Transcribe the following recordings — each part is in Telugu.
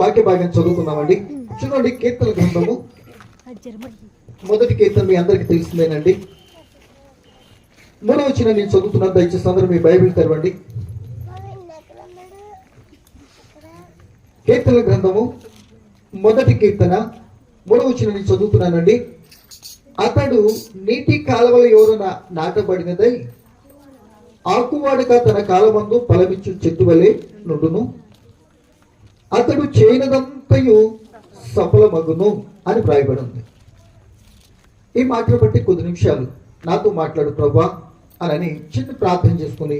వాక్య భాగం చదువుకుందామండి. చూడండి కీర్తన గ్రంథము. మొదటి కీర్తన మీ అందరికి తెలిసిందేనండి. మూడవ వచ్చిన నేను చదువుతున్నాను దయచేసి అందరూ మీ బైబిల్ తెరవండి. కీర్తన గ్రంథము మొదటి కీర్తన మూడవ వచ్చిన నేను చదువుతున్నానండి. అతడు నీటి కాలువల ఎవరన నాటబడినదై ఆకువాడుగా తన కాలమందు ఫలమిచ్చు చెట్టు వలె నుండును. అతడు చేయనదంతయు సఫలమగును అని వ్రాయబడి ఉంది ఈ మాటలు బట్టి కొద్ది నిమిషాలు నాతో మాట్లాడు ప్రభా అని చిన్న ప్రార్థన చేసుకుని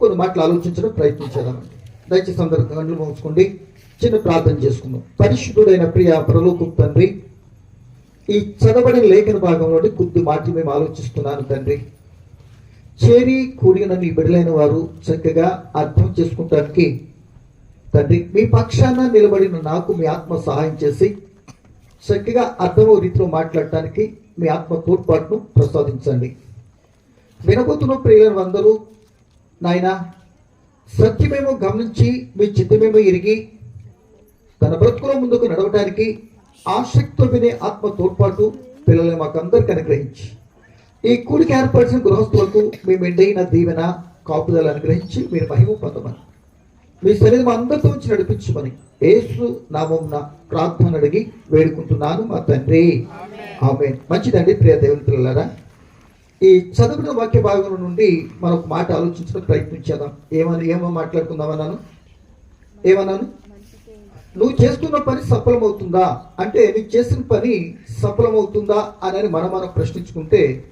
కొన్ని మాటలు ఆలోచించడం ప్రయత్నించేదామండి దయచేసి అందరు కళ్ళు మూసుకోండి. చిన్న ప్రార్థన చేసుకుందాం. పరిశుద్ధుడైన ప్రియ ప్రలోకు తండ్రి ఈ చదవడిన లేఖన భాగంలోని కొద్ది మాటలు మేము ఆలోచిస్తున్నాను తండ్రి. చేరి కూడిన నీ బిడ్డలైన వారు చక్కగా అర్థం చేసుకుంటానికి తండ్రి మీ పక్షాన నిలబడిన నాకు మీ ఆత్మ సహాయం చేసి చక్కగా అర్థమవు రీతిలో మాట్లాడటానికి మీ ఆత్మ తోడ్పాటును ప్రసాదించండి. వినబోతున్న ప్రియులను అందరూ నాయన సత్యమేమో గమనించి మీ చిత్తమేమో ఎరిగి తన బ్రతుకులో ముందుకు నడవటానికి ఆసక్తితో వినే ఆత్మ తోడ్పాటు పిల్లల్ని మాకందరికి అనుగ్రహించి ఈ కూడికి ఏర్పరిచిన గృహస్థులకు మీ మెండైన దీవెన కాపుదలు అనుగ్రహించి మీరు మహిమ పొందమని. మీ శరీరం అందరితో ఉంచి నడిపించమని యేసు నామం ప్రార్థన అడిగి వేడుకుంటున్నాను మా తండ్రి. ఆమె మంచిదండి ప్రియ దేవుని పిల్లలారా. ఈ చదువుకున్న వాక్య భాగం నుండి మనం ఒక మాట ఆలోచించడం ప్రయత్నించేద్దాం. ఏమని ఏమో మాట్లాడుకుందామన్నాను? ఏమన్నాను? నువ్వు చేస్తున్న పని సఫలమవుతుందా? అంటే నీకు చేసిన పని సఫలమవుతుందా? అని మనం మనం ప్రశ్నించుకుంటే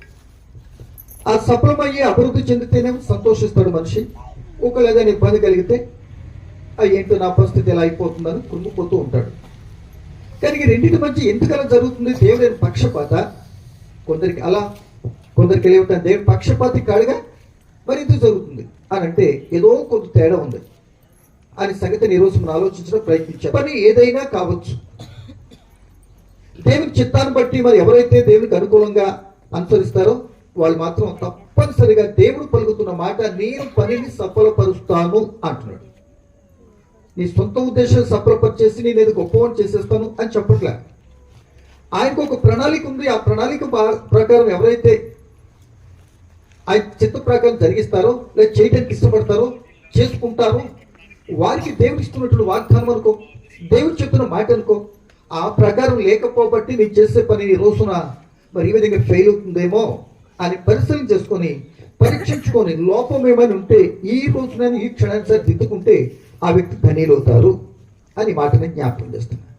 ఆ సఫలమయ్యి అభివృద్ధి చెందితేనే సంతోషిస్తాడు మనిషి. ఒకవేళ ఏదైనా ఇబ్బంది కలిగితే "ఆ, ఏంటో నా పరిస్థితి ఎలా అయిపోతుందని కృంగిపోతూ ఉంటాడు. కానీ రెండింటి మధ్య ఎందుకలా జరుగుతుంది? దేవుడైన పక్షపాత. కొందరికి అలా కొందరికి ఏమిటంటే దేవుడు పక్షపాతి కాడుగా మరి ఎందుకు జరుగుతుంది? అని అంటే ఏదో కొంత తేడా ఉంది. అని సంగతిని ఈరోజు మనం ఆలోచించడం ప్రయత్నించాం పని ఏదైనా కావచ్చు. దేవుని చిత్తాన్ని బట్టి మరి ఎవరైతే దేవునికి అనుకూలంగా అనుసరిస్తారో వాళ్ళు మాత్రం తప్పనిసరిగా దేవుడు పలుకుతున్న మాట నేను పనిని సఫలపరుస్తాను అంటున్నాడు. నీ సొంత ఉద్దేశం సఫలపరిచేసి నేను ఏదో గొప్పవని చేసేస్తాను అని చెప్పట్లే. ఆయనకు ఒక ప్రణాళిక ఉంది. ఆ ప్రణాళిక బా- ప్రకారం ఎవరైతే ఆయన చిత్త ప్రకారం జరిగిస్తారో లేదా చేయడానికి ఇష్టపడతారో చేసుకుంటారో వారికి దేవుడు ఇస్తున్నటువంటి వాగ్దానం అనుకో దేవుడు చెప్తున్న మాట అనుకో ఆ ప్రకారం లేకపోబట్టి నేను చేసే పని ఈ రోజున మరి ఈ విధంగా ఫెయిల్ అవుతుందేమో అని పరిశీలన చేసుకొని పరీక్షించుకొని లోపం ఏమైనా ఉంటే ఈ రోజున ఈ క్షణాన్ని సరి దిద్దుకుంటే ఆ వ్యక్తి ధనీలు అవుతారు అని మాటని జ్ఞాపకం చేస్తున్నాడు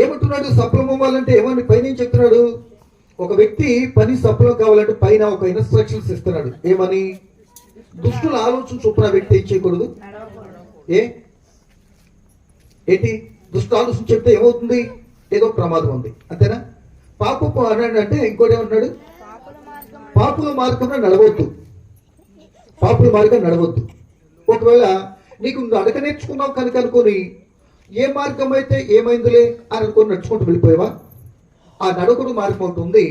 ఏమంటున్నాడు? సఫలం అవ్వాలంటే ఏమని పైన చెప్తున్నాడు? ఒక వ్యక్తి పని సఫలం కావాలంటే పైన ఒక ఇన్స్ట్రక్షన్స్ ఇస్తున్నాడు. ఏమని? దుష్టుల ఆలోచన చొప్పున వ్యక్తి ఏం చేయకూడదు? ఏ? ఏంటి? దుష్ట ఆలోచన చెప్తే ఏమవుతుంది? ఏదో ప్రమాదం ఉంది. అంతేనా? పాపపు అన్నాడు అంటే ఇంకోటి ఏమన్నాడు పాపుల మార్గంలో నడవద్దు. పాపుల మార్గం నడవద్దు. ఒకవేళ నీకు నడక అడగ నేర్చుకున్నావు కనుక అనుకొని ఏ మార్గం అయితే ఏమైందిలే అని అనుకొని నడుచుకుంటూ వెళ్ళిపోయావా? ఆ నడకుడు మార్గం ఉంటుంది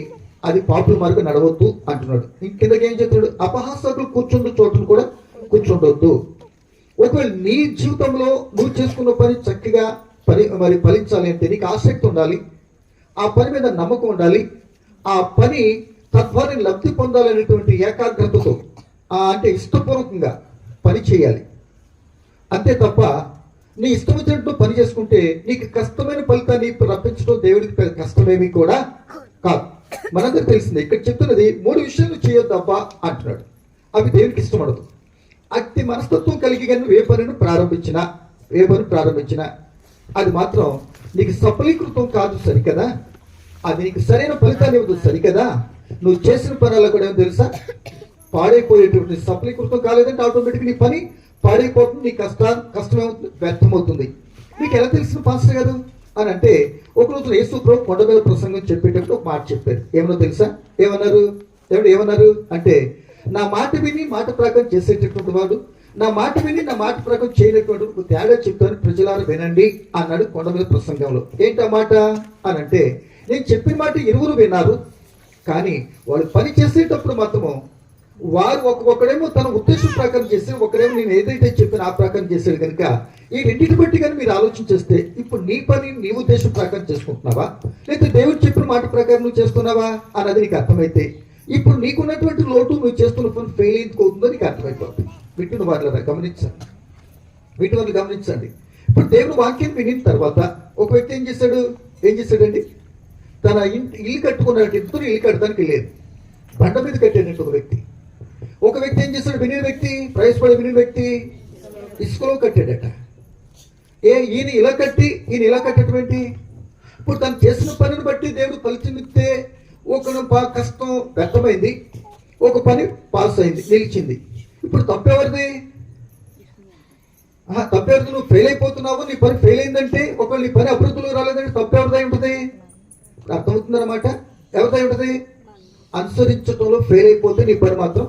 అది పాపుల మార్గం నడవద్దు అంటున్నాడు. ఇంకెందుకు ఏం చెప్తున్నాడు అపహాసకులు కూర్చుండే చోటును కూడా కూర్చుండొద్దు. ఒకవేళ నీ జీవితంలో నువ్వు చేసుకున్న పని చక్కగా పని మరి ఫలించాలి అంటే నీకు ఆసక్తి ఉండాలి ఆ పని మీద నమ్మకం ఉండాలి ఆ పని తద్వారా లబ్ధి పొందాలనేటువంటి ఏకాగ్రతతో అంటే ఇష్టపూర్వకంగా పని చేయాలి. అంతే తప్ప నీ ఇష్టం వచ్చినట్టు పని చేసుకుంటే నీకు కష్టమైన ఫలితాన్ని రప్పించడం దేవుడికి పెద్ద కూడా కాదు. మనందరూ తెలిసిందే ఇక్కడ చెప్తున్నది మూడు విషయాలు చేయొద్దు తప్ప అంటున్నాడు. అవి దేవుడికి ఇష్టపడదు అతి మనస్తత్వం కలిగి కానీ ఏ పనిని ప్రారంభించినా ఏ పని ప్రారంభించినా అది మాత్రం నీకు సఫలీకృతం కాదు సరికదా? అది నీకు సరైన ఫలితాన్ని ఇవ్వదు సరికదా? నువ్వు చేసిన పనుల్లో కూడా ఏమో తెలుసా? పాడైపోయేటువంటి సఫలీకృతం కాలేదంటే ఆటోమేటిక్ నీ పని పాడైపోతుంది నీ కష్టం కష్టమేమవుతుంది వ్యర్థమవుతుంది. నీకు ఎలా తెలిసిన పాస్టర్ కాదు అని అంటే ఒకరోజు యేసు ప్రభు కొండ మీద ప్రసంగం చెప్పేటప్పుడు ఒక మాట చెప్పారు. ఏమన్నా తెలుసా? ఏమన్నారు? ఎవడు ఏమన్నారు? అంటే నా మాట విని మాట ప్రకారం చేసేటటువంటి వాడు నా మాట విని నా మాట ప్రకారం చేయనటువంటి ఒక తేడా చెప్తాను ప్రజలారా వినండి అన్నాడు కొండ మీద ప్రసంగంలో. ఏంటి ఆ మాట? అని అంటే నేను చెప్పిన మాట ఇరువురు విన్నారు కానీ వాళ్ళు పని చేసేటప్పుడు మాత్రము వారు ఒక్కొక్కడేమో తన ఉద్దేశం ప్రకారం చేస్తే ఒకడేమో నేను ఏదైతే చెప్పిన ఆ ప్రకారం చేశాడు కనుక ఈ రెండింటి బట్టి కానీ మీరు ఆలోచన చేస్తే ఇప్పుడు నీ పని నీ ఉద్దేశం ప్రకారం చేసుకుంటున్నావా? లేదా దేవుడు చెప్పిన మాట ప్రకారం నువ్వు చేస్తున్నావా? అన్నది నీకు అర్థమైతే ఇప్పుడు నీకున్నటువంటి లోటు నువ్వు చేస్తున్న పని ఫెయిల్ అయింది నీకు అర్థమైపోతుంది వీటిని వాళ్ళ గమనించండి. వీటి వల్ల గమనించండి. ఇప్పుడు దేవుడు వాక్యం వినిన తర్వాత ఒక వ్యక్తి ఏం చేశాడు? ఏం చేశాడండి? తన ఇంటి ఇల్లు కట్టుకున్నాడు ఇద్దరు ఇల్లు కట్టడానికి లేదు. బండ మీద కట్టాడంటే ఒక వ్యక్తి. ఒక వ్యక్తి ఏం చేశాడు వినిన వ్యక్తి ప్రయాసపడి వినిన వ్యక్తి ఇసుకలో కట్టాడట. ఏ ఈయన ఇలా కట్టి ఈయన ఇలా కట్టేటువంటి ఇప్పుడు తను చేసిన పనిని బట్టి దేవుడు ఫలితమిస్తే ఒక ప- కష్టం వ్యర్థమైంది ఒక పని పాస్ అయింది నిలిచింది. ఇప్పుడు తప్పెవరిది? ఆహా, తప్పెవరిది నువ్వు ఫెయిల్ అయిపోతున్నావు నీ పని ఫెయిల్ అయిందంటే ఒకవేళ నీ పని అభివృద్ధిలో రాలేదంటే తప్పెవరిదై ఉంటుంది అర్థమవుతుందన్నమాట? ఎవరిదై ఉంటుంది అనుసరించడంలో ఫెయిల్ అయిపోతే నీ పని మాత్రం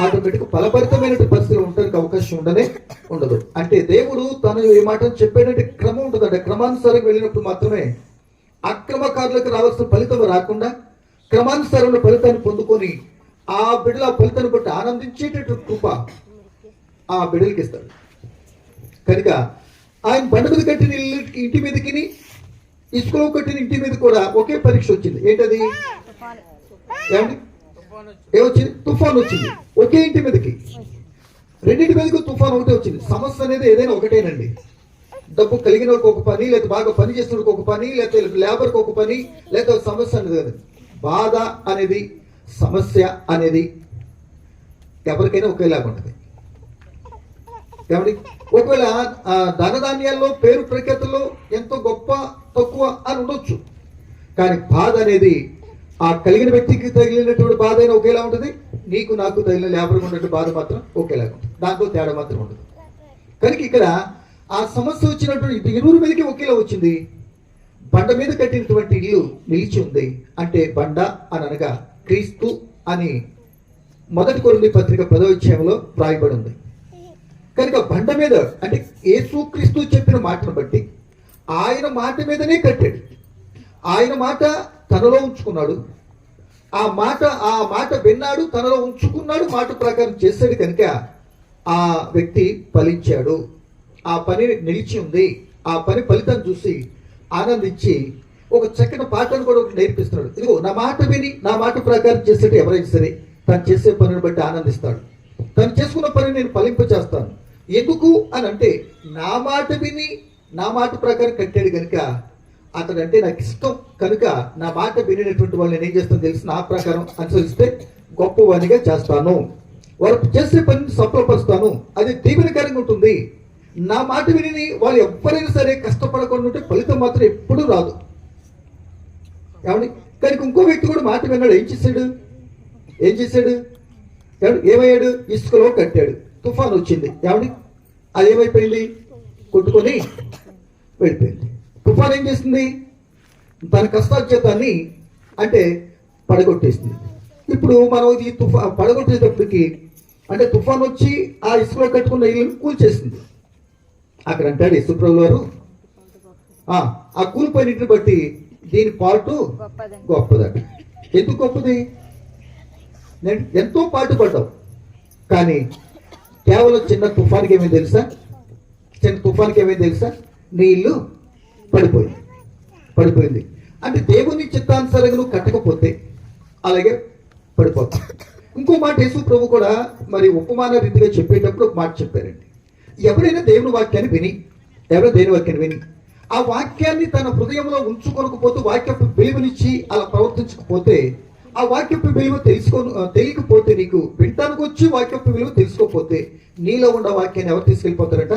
ఆటోమేటిక్ ఫలభరితమైన పరిస్థితులు ఉండడానికి అవకాశం ఉండనే ఉండదు. అంటే దేవుడు తను ఈ మాట చెప్పేటట్టు క్రమం ఉంటుంది. అంటే క్రమానుసారంగా వెళ్ళినప్పుడు మాత్రమే అక్రమకారులకు రావాల్సిన ఫలితం రాకుండా క్రమానుసారంలో ఫలితాన్ని పొందుకొని ఆ బిడ్డల ఫలితాన్ని బట్టి ఆనందించేటట్టు కృప ఆ బిడ్డలకి ఇస్తాడు. కనుక ఆయన బండ మీద కట్టిన ఇంటి మీదకి ఇసుకలో కట్టిన ఇంటి మీద కూడా ఒకే పరీక్ష వచ్చింది. ఏంటది? ఏమండి? ఏమొచ్చింది? తుఫాన్ వచ్చింది ఒకే ఇంటి మీదకి. రెండింటి మీదకి తుఫాన్ ఒకటే వచ్చింది. సమస్య అనేది ఏదైనా ఒకటేనండి. డబ్బు కలిగిన ఒక పని లేకపోతే బాగా పని చేసిన ఒక పని లేకపోతే లేబర్కి ఒక పని లేకపోతే సమస్య అనేది కాదు బాధ అనేది సమస్య అనేది ఎవరికైనా ఒకేలాగా ఉంటుంది. ఏమండి? ఒకవేళ ధనధాన్యాల్లో పేరు ప్రఖ్యాతుల్లో ఎంతో గొప్ప తక్కువ అని ఉండొచ్చు. కానీ బాధ అనేది ఆ కలిగిన వ్యక్తికి తగిలినటువంటి బాధ అయినా ఒకేలా ఉంటుంది. నీకు నాకు తగిలిన లేబర్ ఉన్నటువంటి బాధ మాత్రం ఒకేలాగా ఉంటుంది. దాంట్లో తేడా మాత్రం ఉండదు. కనుక ఇక్కడ ఆ సమస్య వచ్చినటువంటి ఇది ఇరువురు మీదకి ఒకేలా వచ్చింది. బండ మీద కట్టినటువంటి ఇల్లు నిలిచి ఉంది. అంటే బండ అని అనగా క్రీస్తు అని మొదటి కొరింది పత్రిక పదవిచ్యయంలో రాయబడి ఉంది. కనుక బండ మీద అంటే యేసుక్రీస్తు చెప్పిన మాటను బట్టి ఆయన మాట మీదనే కట్టాడు. ఆయన మాట తనలో ఉంచుకున్నాడు. ఆ మాట ఆ మాట విన్నాడు తనలో ఉంచుకున్నాడు మాట ప్రకారం చేశాడు కనుక ఆ వ్యక్తి ఫలించాడు. ఆ పని నిలిచి ఉంది. ఆ పని ఫలితం చూసి ఆనందించి ఒక చక్కని పాటను కూడా ఒకటి నేర్పిస్తున్నాడు. ఇదిగో నా మాట విని నా మాట ప్రకారం చేసేట ఎవరైనా సరే తను చేసే పనిని బట్టి ఆనందిస్తాడు. తను చేసుకున్న పని నేను ఫలింప చేస్తాను ఎందుకు అని అంటే నా మాట విని నా మాట ప్రకారం కట్టాడు కనుక అతడంటే అంటే నాకు ఇష్టం. కనుక నా మాట వినేటటువంటి వాళ్ళు నేను ఏం చేస్తాను తెలిసి నా ప్రకారం అనుసరిస్తే గొప్పవానిగా చేస్తాను. వారు చేసే పనిని సఫలపరుస్తాను. అది దీవెనకరంగా ఉంటుంది. నా మాట విని వాళ్ళు ఎవరైనా సరే కష్టపడకుండా ఉంటే ఫలితం మాత్రం ఎప్పుడూ రాదు. కాబట్టి కానీ ఇంకో వ్యక్తి కూడా మాట విన్నాడు. ఏం చేశాడు? ఏం చేశాడు? ఏమండి? ఏమయ్యాడు? ఇసుకలో కట్టాడు. తుఫాన్ వచ్చింది. ఏమండి? అది ఏమైపోయింది? కొట్టుకొని వెళ్ళిపోయింది. తుఫాన్ ఏం చేస్తుంది? తన కష్టార్జితాన్ని అంటే పడగొట్టేస్తుంది. ఇప్పుడు మనం ఇది తుఫా పడగొట్టేటప్పటికి అంటే తుఫాన్ వచ్చి ఆ ఇసుకలో కట్టుకున్న ఇల్లుని కూల్చేసింది అక్కడ అంటాడు యశుప్రభు గారు. ఆ కూలిపోయినట్టుని బట్టి దీని పాటు గొప్పదండి. ఎందుకు గొప్పది? నేను ఎంతో పాటు పడ్డావు కానీ కేవలం చిన్న తుఫాన్కి ఏమైంది తెలుసా? చిన్న తుఫాన్కి ఏమైంది తెలుసా? నీ ఇల్లు పడిపోయింది. పడిపోయింది. అంటే దేవుని చిత్తానుసారంగా నువ్వు కట్టకపోతే అలాగే పడిపోతావు ఇంకో మాట యేసు ప్రభు కూడా మరి ఉపమాన రీతిగా చెప్పేటప్పుడు ఒక మాట చెప్పారండి. ఎవరైనా దేవుని వాక్యాన్ని విని ఎవరైనా దేవుని వాక్యాన్ని విని ఆ వాక్యాన్ని తన హృదయంలో ఉంచుకొనకపోతే వాక్యపు విలువనిచ్చి అలా ప్రవర్తించకపోతే ఆ వాక్యపు విలువ తెలుసుకో తెలియకపోతే నీకు వింటానికి వచ్చి వాక్యపు విలువ తెలుసుకోకపోతే నీలో ఉన్న వాక్యాన్ని ఎవరు తీసుకెళ్ళిపోతారట?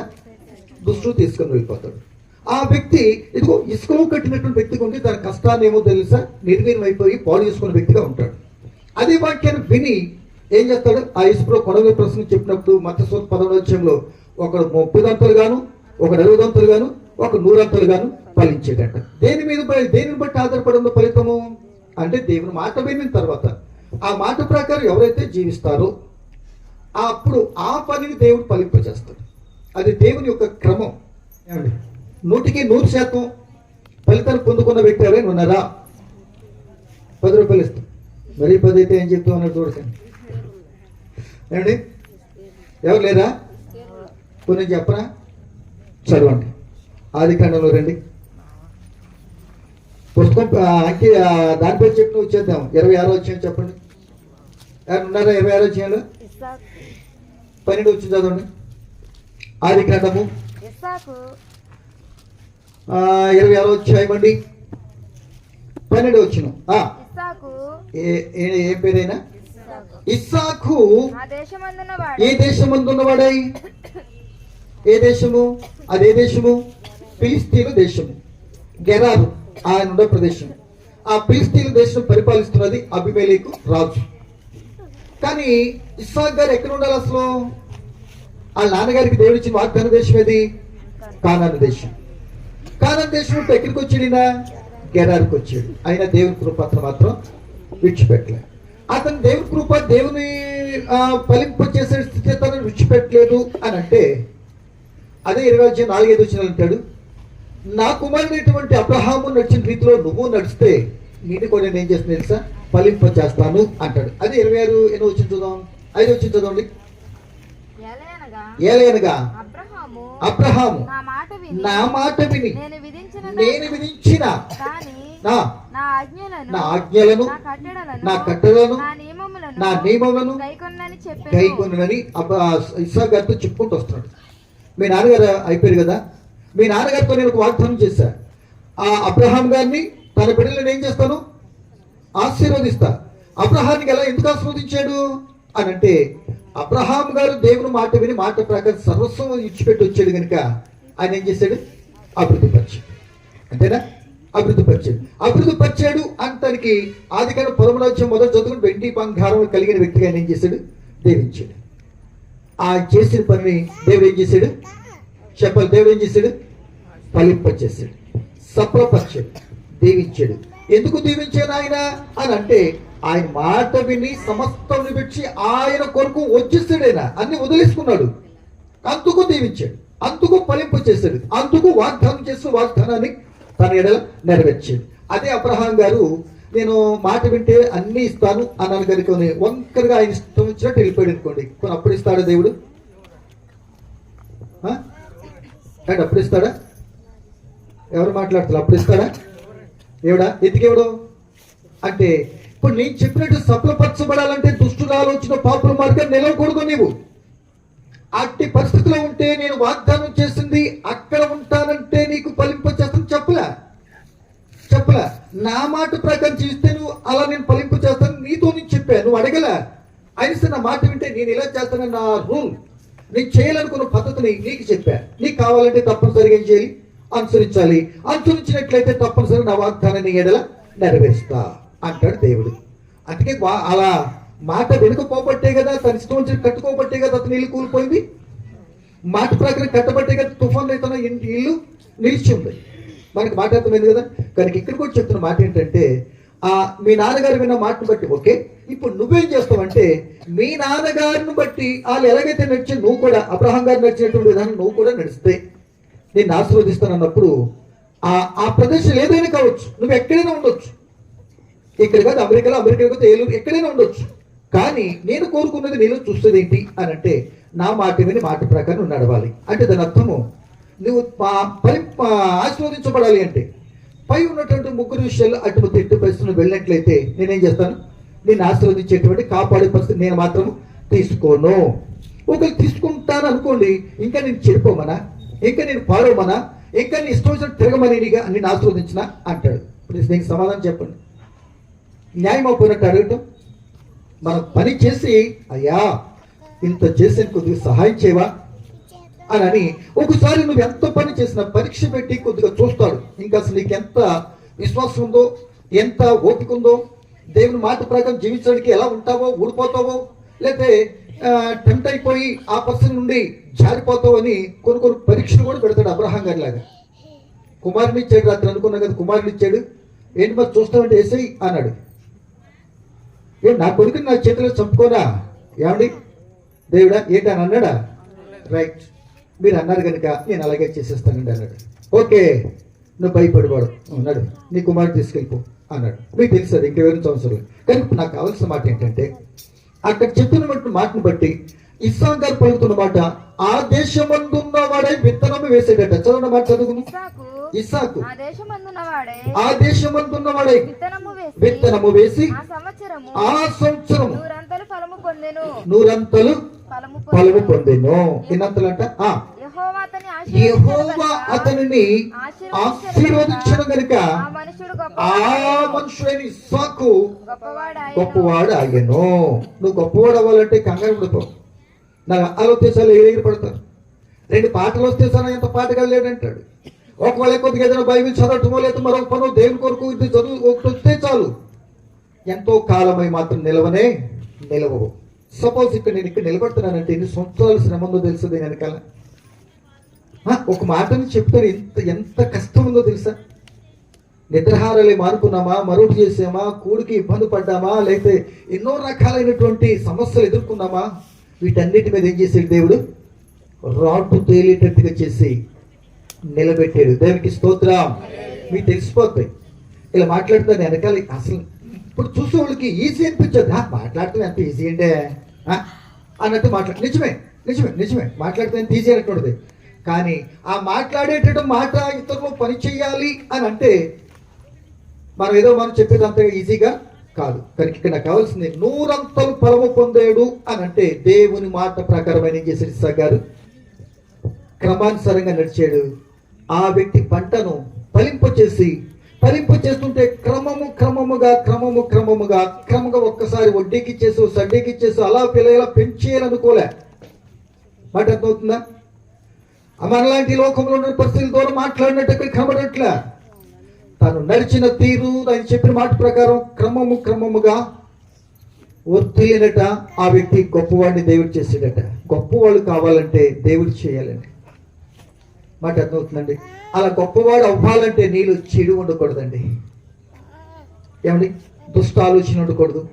దుష్టు తీసుకొని వెళ్ళిపోతాడు. ఆ వ్యక్తి ఇదిగో ఇసుకలో కట్టినటువంటి వ్యక్తి ఉంటే తన కష్టాన్ని ఏమో తెలుసా? నిర్వీర్యమైపోయి పాలు చేసుకున్న వ్యక్తిగా ఉంటాడు. అదే వాక్యాన్ని విని ఏం చేస్తాడు? ఆ ఇసుకలో కొడవ ప్రశ్న చెప్పినప్పుడు మత్స్య పదవచ్చంలో ఒకడు ముప్పై దంతలు గాను ఒక నలుగు దంతలు గాను ఒక నూరంతలు గాను ఫలించేటట దేని మీద దేనిని బట్టి ఆధారపడి ఫలితము? అంటే దేవుని మాట విన్న తర్వాత. ఆ మాట ప్రకారం ఎవరైతే జీవిస్తారో అప్పుడు ఆ పనిని దేవుడు ఫలింపజేస్తాడు. అది దేవుని యొక్క క్రమం. ఏమండి? నూటికి నూరు శాతం ఫలితాన్ని పొందుకున్న వ్యక్తి ఎవరైనా ఉన్నారా? పది రూపాయలు ఇస్తాం. మరీ పది అయితే ఏం చెప్తా ఉన్నారు చూడకండి ఏమండి? ఎవరు లేరా? కొన్ని చెప్పరా చదవండి. ఆది కాండంలో రండి. పుస్తకం అంకి దానిపై చెప్పిన వచ్చేద్దాం ఇరవై ఆరో వచ్చాయని చెప్పండి. ఎవరు ఉన్నారా ఇరవై ఆరో వచ్చాయలు పన్నెండు వచ్చి చదవండి. ఆది కాండము ఇరవై ఆరో వచ్చాయమండి పన్నెండు వచ్చిన ఏ పేరైనా? ఇస్సాకు. ఆ ఏ వాడు. దేశం ఉన్నవాడై ఏ దేశము? అదే దేశము? ఫిలిస్తీన్ దేశము. గెరారు ఆయన ఉండే ప్రదేశం. ఆ ఫిలిస్తీన్ దేశం పరిపాలిస్తున్నది అభిమేలేకు రాజు. కానీ ఇస్సాక్ గారు ఎక్కడ ఉండాలి అసలు? వాళ్ళ నాన్నగారికి దేవుడు ఇచ్చిన వాగ్దాన దేశం ఏది? కానాను దేశం. కానాను దేశం ఎక్కడికి వచ్చాడు ఈయన? వచ్చాడు. ఆయన దేవుని కృపత్ర మాత్రం విడిచిపెట్టలే. అతను దేవుని కృప దేవుని ఆ, చేసే స్థితి తను విడిచిపెట్టలేదు అని అంటే అదే ఇరవై వచ్చిన నాలుగైదు వచ్చిన అంటాడు నా కుమారుడైనటువంటి అబ్రహాము నడిచిన రీతిలో నువ్వు నడిస్తే నేను కూడా నేను ఏం చేస్తాను తెలుసా? ఫలింప చేస్తాను అంటాడు. అదే ఇరవై ఆరు ఎన్నో వచ్చిన చూద్దాం. ఐదు వచ్చిన చదవండి. ఏలైనగా? అబ్రహాము. నా మాట విని నేను విధించిన నేను నా ఆజ్ఞలను నా ఆజ్ఞలను నా నియమములను గైకొన్నని చెప్పాను. గైకొనునని ఇస్సాక్ గారితో చెప్పుకుంటూ వస్తున్నాడు. మీ నాన్నగారు అయిపోయారు కదా? మీ నాన్నగారితో నేను ఒక వాగ్దానం చేశా. ఆ అబ్రహాం గారిని తన బిడ్డలను ఏం చేస్తాను? ఆశీర్వదిస్తా. అబ్రహానికి ఎలా ఎందుకు ఆశీర్వదించాడు? అని అంటే అబ్రహాం గారు దేవుని మాట విని మాట ప్రకారం సర్వస్వం ఇచ్చిపెట్టి వచ్చాడు కనుక ఆయన ఏం చేశాడు? అభివృద్ధి పరిచాడు అంతేనా? అభివృద్ధి పరిచాడు అభివృద్ధి పరిచాడు అంటానికి ఆదికారం పరమరాజ్యం మొదటి చదువుకుని వెండి బంగారం కలిగిన వ్యక్తిగా ఆయన ఏం చేశాడు? దేవించాడు. ఆ చేసిన పనిని దేవుడు ఏం చేశాడు? చెప్పాలి దేవుడు ఏం చేశాడు? ఫలింపచేశాడు సఫలపరిచాడు. దీవించాడు. ఎందుకు దీవించాడు ఆయన? అని అంటే ఆయన మాట విని సమస్తం విడిచి ఆయన కొరకు వచ్చిస్తాడు ఆయన అన్ని వదిలేసుకున్నాడు. అందుకు దీవించాడు. అందుకు ఫలింపు చేశాడు. అందుకు వాగ్దానం చేస్తూ వాగ్దానాన్ని తన ఎడల నెరవేర్చాడు. అదే అబ్రహాం గారు నేను మాట వింటే అన్ని ఇస్తాను అన్నాను కనుక వంకరగా ఆయన ఇష్టం వచ్చినట్టు వెళ్ళిపోయాడు అనుకోండి. కొన్ని అప్పుడు ఇస్తాడా దేవుడు? ఆ? అంటే అప్పుడు ఇస్తాడా? ఎవరు మాట్లాడతారు అప్పుడు ఇస్తాడా? దేవుడా ఎందుకెవడు అంటే ఇప్పుడు నేను చెప్పినట్టు సఫలపరచబడాలంటే దుష్టుల ఆలోచన పాపుల మార్గం నిలవకూడదు నీవు. అట్టి పరిస్థితిలో ఉంటే నేను వాగ్దానం చేసింది అక్కడ ఉంటానంటే నీకు ఫలింపచేస్తాను చెప్పలే. చెప్పలే. నా మాట ప్రకారం చేస్తే నువ్వు అలా నేను ఫలింపు చేస్తాను. నీతో నేను చెప్పాను నువ్వు అడగలే. అయినా నా మాట వింటే నేను ఇలా చేస్తాను నా రూల్. నేను చేయాలనుకున్న పద్ధతిని నీకు చెప్పా. నీకు కావాలంటే తప్పనిసరిగా ఏం చేయాలి? అనుసరించాలి. అనుసరించినట్లయితే తప్పనిసరిగా నా వాగ్దానాన్ని ఎడల నెరవేరుస్తా. అంటాడు దేవుడు. అందుకే వా- అలా మాట వెనుక పోబట్టే కదా తన ఇష్టం వచ్చి కట్టుకోబట్టే కదా అతని ఇల్లు కూలిపోయింది. మాట ప్రకారం కట్టబట్టే కదా తుఫాన్ అయితే ఇంటి ఇల్లు నిలిచి ఉంది మనకి మాట అర్థమైంది కదా? కనుక ఇక్కడికి వచ్చి చెప్తున్న మాట ఏంటంటే ఆ మీ నాన్నగారు విన్న మాటను బట్టి ఓకే? ఇప్పుడు నువ్వేం చేస్తావంటే మీ నాన్నగారిని బట్టి వాళ్ళు ఎలాగైతే నడిచి నువ్వు కూడా అబ్రహం గారు నడిచినటువంటి విధానం నువ్వు కూడా నడిస్తే నేను ఆశీర్వదిస్తాను అన్నప్పుడు ఆ ఆ ప్రదేశం ఏదైనా కావచ్చు నువ్వు ఎక్కడైనా ఉండొచ్చు. ఇక్కడ కాదు అమెరికాలో అమెరికా కాదు ఏలూరు ఎక్కడైనా ఉండొచ్చు. కానీ నేను కోరుకున్నది నేను చూస్తుంది ఏంటి అని అంటే నా మాట విని మాట ప్రకారం నడవాలి. అంటే దాని అర్థము నువ్వు పై పరి ఆశీర్వదించబడాలి అంటే. పై ఉన్నటువంటి ముగ్గురు విషయాలు అటువంటి ఎట్టు పరిస్థితులు వెళ్ళినట్లయితే నేనేం చేస్తాను? నేను ఆశీర్వదించేటువంటి కాపాడే పరిస్థితి నేను మాత్రం తీసుకోను. ఒకరు తీసుకుంటాను అనుకోండి ఇంకా నేను చెడిపోమనా? ఇంకా నేను పాడవమనా ఇంకా నీ ఇష్టం వచ్చిన తిరగమని నేను ఆశీర్వదించిన అంటాడు. ప్లీజ్ నీకు సమాధానం చెప్పండి. న్యాయం అయిపోయినట్టు అడగటం? మనం పని చేసి అయ్యా ఇంత చేసి కొద్దిగా సహాయం చేయవా? అని అని ఒకసారి నువ్వు ఎంత పని చేసినా పరీక్ష పెట్టి కొద్దిగా చూస్తాడు. ఇంకా అసలు నీకు ఎంత విశ్వాసం ఉందో ఎంత ఓపిక ఉందో దేవుని మాట ప్రకారం జీవించడానికి ఎలా ఉంటావో ఊడిపోతావో లేకపోతే టెంప్ట్ అయిపోయి ఆ పర్సన్ నుండి జారిపోతావు అని కొన్ని కొన్ని పరీక్షలు కూడా పెడతాడు అబ్రహాం గారి లాగా. కుమారుని ఇచ్చాడు రాత్రి అనుకున్నా కదా కుమారుని ఇచ్చాడు. ఏంటి మరి చూస్తామంటే ఏసై? అన్నాడు. ఏ నా కొడుకుని నా చేతిలో చంపుకోరా? ఏమండి? దేవుడా ఏంటి అని అన్నాడా? రైట్. మీరు అన్నారు కనుక నేను అలాగే చేసేస్తానండి అన్నాడు. ఓకే. నువ్వు భయపడివాడు అన్నాడు. నీ కుమారుడు తీసుకెళ్ళిపో అన్నాడు. మీకు తెలుసు అది ఇంకెవరి సంవత్సరం కానీ నాకు కావాల్సిన మాట ఏంటంటే అక్కడ చెప్పినటువంటి మాటను బట్టి ఇస్సాం గారు పలుకుతున్న మాట ఆ దేశమందున్న వాడే విత్తనం వేసేటట చదవండి మాట చదువుకుని ఇస్సాకు. ఆ దేశమందున్నవాడే ఆ విత్తనము వేసి విత్తనము వేసి ఆ సంవత్సరము ఆ సంవత్సరము నూరంతలు ఫలము పొందెను. నూరంతలు ఫలము ఫలము పొందెను. పొందెను. ఎన్నంతలంట? ఆ. యెహోవా అతనిని ఆశీర్వదించిన గనుక. ఆ మనుషుడైన ఇస్సాకు గొప్పవాడు ఆయను నువ్వు గొప్పవాడు అవ్వాలంటే కంగారు ఉండిపో నా ఆలోచించాలి ఎగిరి పడతారు రెండు పాటలు వస్తే సార్ ఎంత పాటగా లేడంటాడు ఒకవేళ కొద్దిగా ఏదైనా బైబిల్ చదవటమో లేదా మరొక పనో దేవుని కొరకు ఇది చదువు ఒకటి వస్తే చాలు. ఎంతో కాలమై మాత్రం నిలవనే నిలవవు. సపోజ్ ఇక్కడ నేను ఇక్కడ నిలబడుతున్నానంటే ఎన్ని సంవత్సరాలు శ్రమ ఉందో తెలుసు దీని వెనకాల? ఒక మాటని చెప్తారు ఎంత ఎంత కష్టం ఉందో తెలుసా? నిద్రహారాలే మానుకున్నామా మరొకటి చేసామా కూడికి ఇబ్బంది పడ్డామా లేకపోతే ఎన్నో రకాలైనటువంటి సమస్యలు ఎదుర్కొన్నామా? వీటన్నిటి మీద ఏం చేసాడు దేవుడు? రాడ్డు తేలేటట్టుగా చేసి నిలబెట్టాడు దేవునికి స్తోత్రం. మీకు తెలిసిపోతాయి ఇలా మాట్లాడుతాను వెనకాల అసలు ఇప్పుడు చూసే వాళ్ళకి ఈజీ అనిపించదు. "ఆ, ఎంత ఈజీ అంటే అన్నట్టు మాట్లాడు నిజమే నిజమే నిజమే. మాట్లాడితే ఎంత ఈజీ అన్నటువంటిది కానీ ఆ మాట్లాడేటట్టు మాట ఇతరులు పని చేయాలి అని అంటే మనం ఏదో మనం చెప్పేది అంత ఈజీగా కాదు. కనుక ఇక్కడ కావాల్సింది నూరంతలు ఫలము పొందాడు అని అంటే దేవుని మాట ప్రకారమైన ఏం చేశాడు ఇస్సాకు గారు? క్రమానుసారంగా నడిచాడు. ఆ వ్యక్తి పంటను ఫలింపచేసి ఫలింపచేస్తుంటే క్రమము క్రమముగా క్రమము క్రమముగా క్రమంగా ఒక్కసారి వడ్డీకి చేసు సడ్డీకి చేసు అలా పిల్లలా పెంచేయాలనుకోలే. మాట అర్థమవుతుందా? మనలాంటి లోకంలో ఉన్న పరిస్థితుల ద్వారా మాట్లాడినట్టు ఇక్కడ కనబడట్లే. తను నడిచిన తీరు ఆయన చెప్పిన మాట ప్రకారం క్రమము క్రమముగా ఒత్తిలినట ఆ వ్యక్తి గొప్పవాడిని దేవుడు చేసేటట గొప్పవాళ్ళు కావాలంటే దేవుడు చేయాలని మాట అర్థమవుతుందండి అలా గొప్పవాడు అవ్వాలంటే నీళ్ళు చెడు ఉండకూడదండి. ఏమండి? దుష్ట ఆలోచన ఉండకూడదు.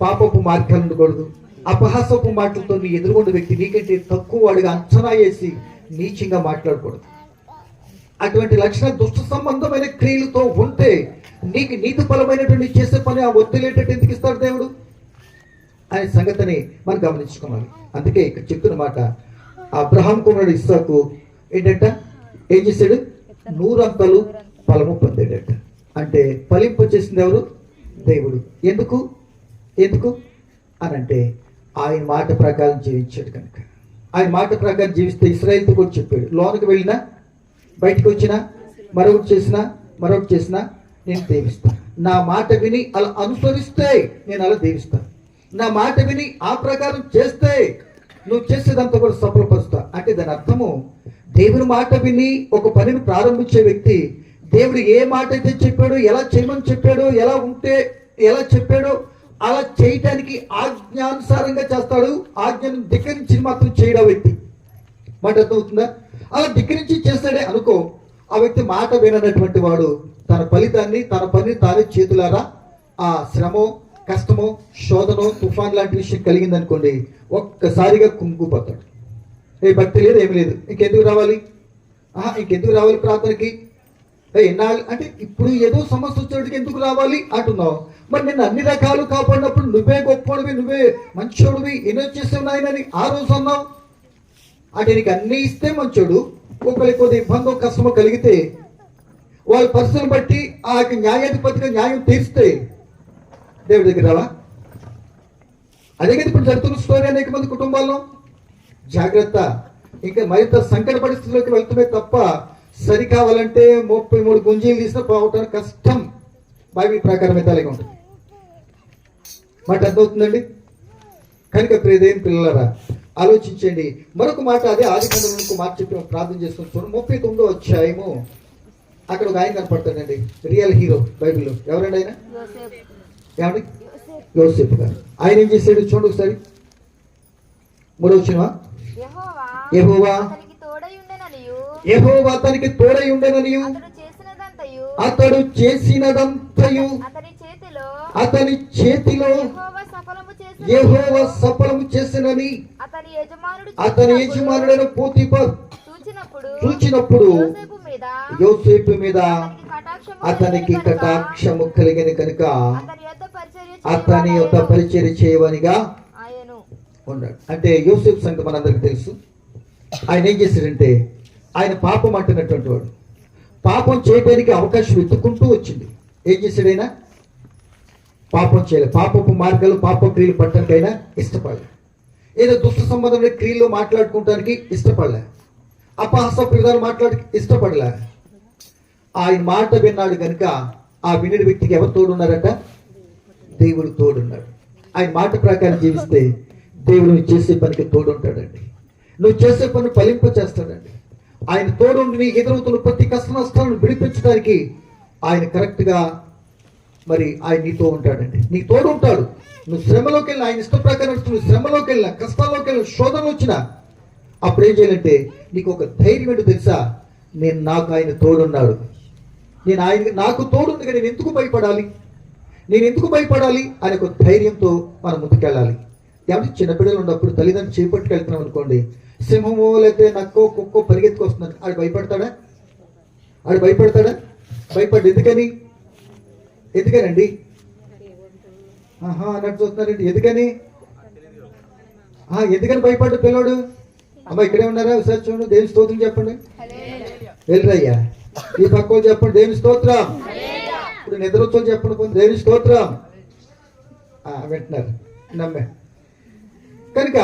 పాపపు మార్గాలు ఉండకూడదు. అపహాసపు మాటలతో నీ ఎదురుగుండ వ్యక్తి నీకంటే తక్కువ వాడిగా అంచనా వేసి నీచంగా మాట్లాడకూడదు. అటువంటి లక్షణ దుష్ట సంబంధమైన క్రియలతో ఉంటే నీకు నీతి బలమైనటువంటి చేసే పని ఆ వద్దులేటట్టు ఎందుకు ఇస్తాడు దేవుడు? అనే సంగతిని మనం గమనించుకోవాలి. అందుకే ఇక్కడ చెప్తున్న మాట అబ్రహాం కుమారుడు ఇస్సాకు. ఏంటంటే? ఏం చేశాడు? నూరంతలు ఫలము పొందాడట. అంటే ఫలింపు చేసింది ఎవరు? దేవుడు. ఎందుకు? ఎందుకు? అని అంటే ఆయన మాట ప్రకారం జీవించాడు కనుక. ఆయన మాట ప్రకారం జీవిస్తే ఇస్రాయల్తో కూడా చెప్పాడు. లోనికి వెళ్ళినా బయటకు వచ్చినా మరొకటి చేసినా మరొకటి చేసినా నేను దీవిస్తాను నా మాట విని అలా అనుసరిస్తే నేను అలా దీవిస్తాను నా మాట విని ఆ ప్రకారం చేస్తే నువ్వు చేసేదంతా కూడా సఫలపరుస్తా. అంటే దాని అర్థము దేవుని మాట విని ఒక పనిని ప్రారంభించే వ్యక్తి దేవుడు ఏ మాట అయితే చెప్పాడో ఎలా చేయమని చెప్పాడో ఎలా ఉంటే ఎలా చెప్పాడో అలా చేయటానికి ఆజ్ఞానుసారంగా చేస్తాడు. ఆజ్ఞను ధిక్కరించి మాత్రం చేయడం వ్యక్తి. మాట అర్థమవుతుందా? అలా ధిక్కరించి చేస్తాడే అనుకో ఆ వ్యక్తి మాట విననటువంటి వాడు తన ఫలితాన్ని తన పని తానే చేతులారా ఆ శ్రమో కష్టమో శోధనో తుఫాన్ లాంటి విషయం కలిగిందనుకోండి ఒక్కసారిగా కుంగిపోతాడు. ఏ భక్తి లేదు ఏమి లేదు. ఇంకెందుకు రావాలి? ఆహా ఇంకెందుకు రావాలి ప్రార్థనకి? ఏ, ఎన్నాళ్ళు అంటే ఇప్పుడు ఏదో సమస్య వచ్చేటికి ఎందుకు రావాలి అంటున్నావు? మరి నేను అన్ని రకాలు కాపాడినప్పుడు నువ్వే గొప్పడివి నువ్వే మంచోడివి ఎన్నో చేసావు నాయనని ఆ రోజు అన్నావు. అంటే నీకు అన్ని ఇస్తే మంచోడు ఒకరికి కొద్ది ఇబ్బంది కష్టమో కలిగితే వాళ్ళ పరిస్థితిని బట్టి ఆ యొక్క న్యాయాధిపతిగా న్యాయం తీరిస్తే దేవుడి దగ్గర రావా? అదే కదా ఇప్పుడు జరుగుతున్న స్టోరీ అనేక మంది కుటుంబాల్లో. జాగ్రత్త. ఇంకా మరింత సంకట పరిస్థితుల్లోకి వెళ్తుమే తప్ప సరి కావాలంటే ముప్పై మూడు గుంజీలు తీసినా పోవటానికి కష్టం. బైబిల్ ప్రకారం అయితే అలాగే ఉంటుంది. మాట అర్థమవుతుందండి? కనుక ప్రేదేం పిల్లలరా ఆలోచించండి. మరొక మాట అదే ఆది కండలకు మార్చి ప్రార్థన చేసుకుని చూడండి. ముప్పై తొమ్మిదో అధ్యాయము. అక్కడ ఒక ఆయన కనపడతాడండి. రియల్ హీరో బైబిల్లో. ఎవరండి ఆయన? ఏమండి? యోసేపు యోసేపు గారు. ఆయన ఏం చేశాడు? చూడండి ఒకసారి. మూడో వచ్చినవా యెహోవా యెహోవా అతనికి తోడై ఉండెననియు. అతడు చేసినదంతయు. అతని చేతిలో యెహోవా సఫలము చేసినని అతని యజమానుడైన పోతీపర్ చూచినప్పుడు యోసేపు మీద అతనికి కటాక్షము కలిగిన కనుక అతని యొక్క. పరిచర్య చేయవనిగా ఉన్నాడు అంటే యూసెఫ్ సంగతి మనందరికి తెలుసు. ఆయన ఏం చేశాడంటే ఆయన పాపం అంటున్నటువంటి వాడు. పాపం చేయడానికి అవకాశం వెతుక్కుంటూ వచ్చింది ఏం చేశాడైనా పాపం చేయలేదు పాపపు మార్గాలు పాప క్రియలు పట్టడానికైనా ఇష్టపడలే. ఏదో దుష్ట సంబంధమైన క్రియలు మాట్లాడుకోవడానికి ఇష్టపడలే. అపహాస విధాలు మాట్లాడి ఇష్టపడలే. ఆయన మాట విన్నాడు కనుక ఆ వినిడి వ్యక్తికి ఎవరు తోడున్నారట? దేవుడు తోడున్నాడు. ఆయన మాట ప్రకారం జీవిస్తే దేవుడు నువ్వు చేసే పనికి తోడుంటాడండి. నువ్వు చేసే పని ఫలింప చేస్తాడండి. ఆయన తోడుండి నీ ఎదురవుతున్న ప్రతి కష్ట నష్టాలను విడిపించడానికి ఆయన కరెక్ట్గా మరి ఆయన నీతో ఉంటాడండి. నీకు తోడు ఉంటాడు నువ్వు శ్రమలోకి వెళ్ళిన ఆయన ఇష్ట ప్రకారం నువ్వు శ్రమలోకి వెళ్ళిన కష్టాల్లోకి వెళ్ళిన శోధనలు వచ్చినా అప్పుడు ఏం చేయాలంటే నీకు ఒక ధైర్యం ఏంటో తెలుసా? నేను నాకు ఆయన తోడున్నాడు. నేను ఆయన నాకు తోడుంది కానీ నేను ఎందుకు భయపడాలి? నేను ఎందుకు భయపడాలి? అనే ఒక ధైర్యంతో మనం ముందుకెళ్ళాలి. ఏమంటే చిన్నపిల్లలు ఉన్నప్పుడు తల్లిదండ్రులు చేపట్టుకెళ్తున్నాం అనుకోండి సింహమో లేకపోతే నక్కో కుక్కో పరిగెత్తుకొస్తున్నాడు ఆడు భయపడతాడా? ఆడు భయపడతాడా? భయపడ్డు. ఎందుకని? ఎందుకనండి? ఆహా అన్నట్టు చూస్తున్నారండి. ఎందుకని? ఎందుకని భయపడ్డు పిల్లోడు? అమ్మ ఇక్కడే ఉన్నారా? ఒకసారి చూడండి దేని స్తోత్రం చెప్పండి. వెళ్ళరయ్యా. ఈ పక్క చెప్పండి. దేని స్తోత్రం. ఇప్పుడు నిద్ర వచ్చి చెప్పండి దేని స్తోత్రం. వింటున్నారు. నమ్మే. కనుక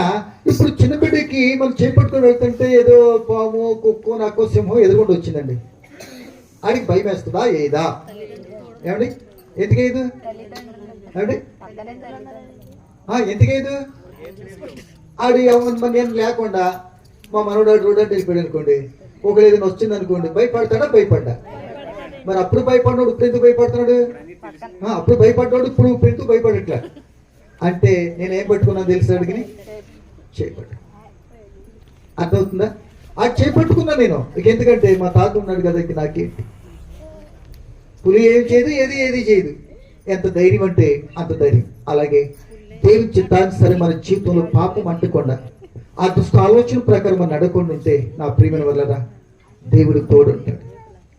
ఇప్పుడు చిన్న బిడ్డకి మనం చేపట్టుకొని వెళ్తుంటే ఏదో పాము కుక్కో నాకో సింహం ఎదురుకుండా వచ్చిందండి. ఆడికి భయం వేస్తుందా? ఏదా? ఏమండి? ఎందుకేదు ఏమండి? ఆ, ఎందుకేదు ఆడు ఎవరి మన నేను లేకుండా మా మనోడు రోడ్డు వెళ్ళిపోయాడు అనుకోండి. ఒకరు ఏదైనా వచ్చింది అనుకోండి భయపడతాడా? భయపడ్డా? మరి అప్పుడు భయపడ్డాడు ఇప్పుడు ఎందుకు భయపడుతున్నాడు? అప్పుడు భయపడ్డాడు ఇప్పుడు ఇప్పుడు ఎందుకు భయపడట్లే? అంటే నేను ఏం పట్టుకున్నాను తెలుసు అడిగిని? చేపట్టు. అర్థమవుతుందా? ఆ చేపట్టుకున్నా నేను. ఎందుకంటే మా తాత ఉన్నాడు కదా ఇక నాకేంటి? పులి ఏం చేయదు ఏది ఏది చేయదు. ఎంత ధైర్యం అంటే అంత ధైర్యం. అలాగే దేవుని చిత్తానుసరి మన జీవితంలో పాపం అంటకుండా. ఆ దుష్ట ఆలోచన ప్రకారం మనం నడకుండా ఉంటే నా ప్రియమైన వల్లరా దేవుడు తోడుంటాడు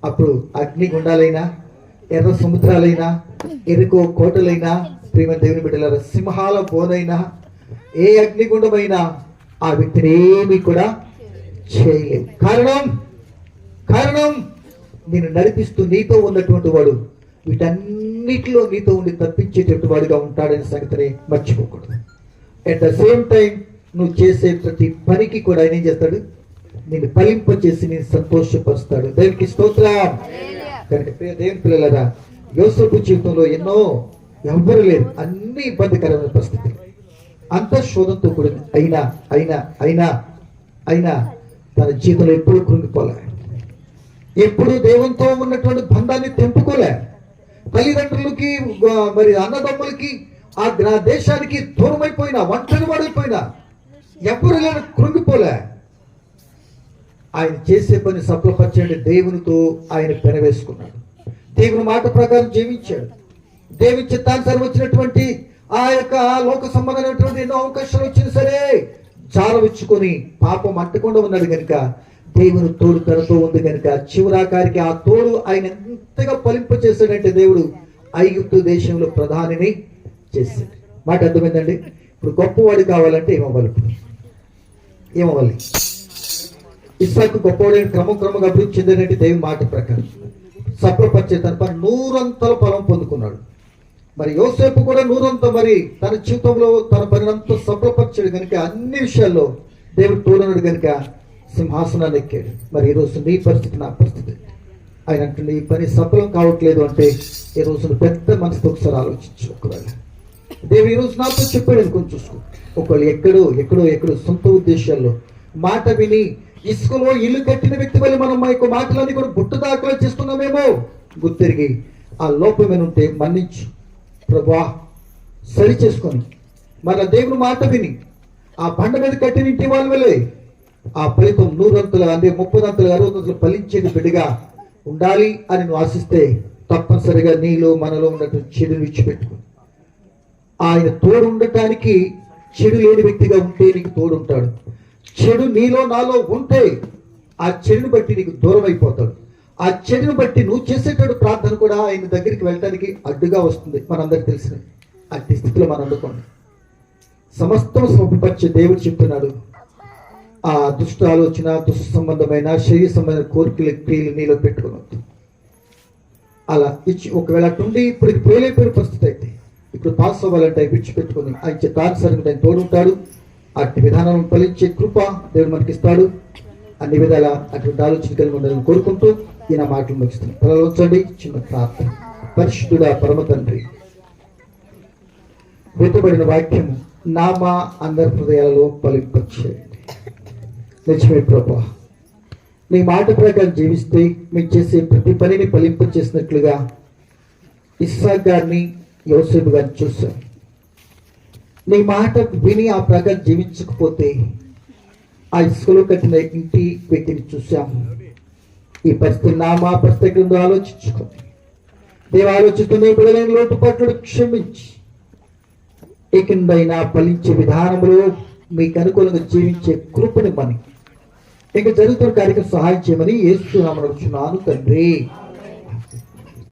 అప్పుడు అగ్ని గుండాలైనా ఎర్ర సముద్రాలైనా ఎరుకో కోటలైనా ప్రియమైన దేవుని బిడ్డలారా సింహాల బోనైనా ఏ అగ్నిగుండమైనా ఆ వ్యక్తిని ఏమీ కూడా చేయలేవు కారణం? కారణం? నేను నడిపిస్తూ నీతో ఉన్నటువంటి వాడు వీటన్నిటిలో నీతో ఉండి తప్పించేటటువంటి వాడుగా ఉంటాడనే సంగతిని మర్చిపోకూడదు. అట్ ద సేమ్ టైం నువ్వు చేసే ప్రతి పనికి కూడా ఆయన ఏం చేస్తాడు? నేను ఫలింప చేసి నేను సంతోషపరుస్తాడు. దేవునికి స్తోత్రం. కనుక దేవుని పిల్లలరా యోసపు జీవితంలో ఎన్నో ఎవ్వరు లేరు. అన్ని ఇబ్బందికరమైన పరిస్థితులు. అంత శోధంతో కూడింది అయినా అయినా అయినా అయినా తన జీవితంలో ఎప్పుడు కృంగిపోలే. ఎప్పుడు దేవునితో ఉన్నటువంటి బంధాన్ని తెంపుకోలే. తల్లిదండ్రులకి మరి అన్నదమ్ములకి ఆ దేశానికి దూరమైపోయినా ఒంటరి వాడైపోయినా ఎప్పుడు లేని కృంగిపోలే. ఆయన చేసే పని సఫలపరచండి దేవునితో ఆయన పెనవేసుకున్నాడు. దేవుని మాట ప్రకారం జీవించాడు. దేవి చిత్తానుసారం వచ్చినటువంటి ఆ యొక్క లోక సంబంధమైనటువంటి ఎన్నో అవకాశాలు వచ్చినా సరే జారవిచ్చుకొని పాపం అంటకుండా ఉన్నాడు కనుక దేవుని తోడు తనతో ఉంది కనుక చివరాకారికి ఆ తోడు ఆయన ఎంతగా పలింపు చేశాడంటే దేవుడు ఐగుప్తు దేశంలో ప్రధానిని చేశాడు. మాట అర్థమైందండి? ఇప్పుడు గొప్పవాడు కావాలంటే ఏమవ్వాలి ఏమవ్వాలి? ఇస్సాకు గొప్పవాడైన క్రమం క్రమంగా అభివృద్ధి చెందినట్టు దేవుని మాట ప్రకారం. సఫలపరిచే తన నూరంతల ఫలం పొందుకున్నాడు. మరి యోసేపు కూడా నూరంత మరి తన జీవితంలో తన పనినంతా సఫలపరిచాడు కనుక అన్ని విషయాల్లో దేవుడు తోడన్నాడు కనుక సింహాసనాన్ని ఎక్కాడు. మరి ఈ రోజు నీ పరిస్థితి నా పరిస్థితి. ఆయన అంటుండే ఈ పని సఫలం కావట్లేదు అంటే ఈ రోజు పెద్ద మనసుతో ఒకసారి ఆలోచించు ఒకవేళ. దేవుడు ఈ రోజు నాతో చెప్పాడు అనుకుని చూసుకో. ఒకవేళ ఎక్కడో ఎక్కడో ఎక్కడో సొంత ఉద్దేశాల్లో మాట విని ఇసుకలో ఇల్లు కట్టిన వ్యక్తి వల్ల మనం మా యొక్క మాటలన్నీ కూడా బుట్ట దాఖలు చేస్తున్నామేమో గుర్తిరిగి ఆ లోపమైన ఉంటే మన్నించు. ప్రభా సరి చేసుకొని. మన దేవుని మాట విని ఆ బండ మీద కట్టిన ఇంటి వాళ్ళ ఆ ఫలితం నూరంతులు అంటే ముప్పదంతులు అరవదంతులు ఫలించేది బిడ్డగా ఉండాలి అని నువ్వు ఆశిస్తే తప్పనిసరిగా నీలో మనలో ఉన్నటువంటి చెడు విడిచిపెట్టుకో. ఆయన తోడు ఉండటానికి చెడు లేని వ్యక్తిగా ఉంటే నీకు తోడు ఉంటాడు చెడు నీలో నాలో ఉంటే ఆ చెడుని బట్టి నీకు దూరం అయిపోతాడు ఆ చెడుని బట్టి నువ్వు చేసేటప్పుడు ప్రార్థన కూడా ఆయన దగ్గరికి వెళ్ళడానికి అడ్డుగా వస్తుంది. మనందరికి తెలిసిన అట్టి స్థితిలో మనం అందుకోండి. సమస్తం సమపరిచే దేవుడు చెప్తున్నాడు. ఆ దుష్ట ఆలోచన దుష్ట సంబంధమైన శరీర సంబంధమైన కోరికలు క్రియలు నీలో పెట్టుకోవద్దు. అలా ఇచ్చి ఒకవేళ అటుండి ఇప్పుడు పేరు పరిస్థితి అయితే ఇప్పుడు పాస్ అవ్వాలంటే విడిచిపెట్టుకుని ఆయన చిత్తానుసారంగా ఆయన తోడుంటాడు అట్టి విధానం ఫలించే కృప దేవుడు మనకిస్తాడు. అన్ని విధాల అటువంటి ఆలోచన కలిగి ఉండాలని కోరుకుంటూ ఈయన మాటలు ముగిస్తుంది పిల్లలు చిన్న ప్రార్థన. పరిశుద్ధుడ పరమ తండ్రి వెతబడిన వాక్యం నామా అందరి హృదయాలలో ఫలింపచేయండి నిజమే ప్రభా. నీ మాట ప్రకారం జీవిస్తే మీరు చేసే ప్రతి పనిని ఫలింప చేసినట్లుగా ఇస్సాక్ గారిని యోసేపు గారిని చూశాం నీ మాట విని ఆ ప్రకారం జీవించకపోతే ఆ ఇసుకలో కట్టిన ఇంటి వ్యక్తిని చూశాము. ఈ పరిస్థితి నా మా పరిస్థితి కింద ఆలోచించుకోండి దేవ ఆలోచిస్తున్న బిడలైన లోటుపాట్లు క్షమించి. ఏకిందైనా ఫలించే విధానంలో మీకు అనుకూలంగా జీవించే కృపని మనకి ఇంకా జరుగుతున్న కార్యక్రమం సహాయం చేయమని ఏస్తున్నామని తండ్రి.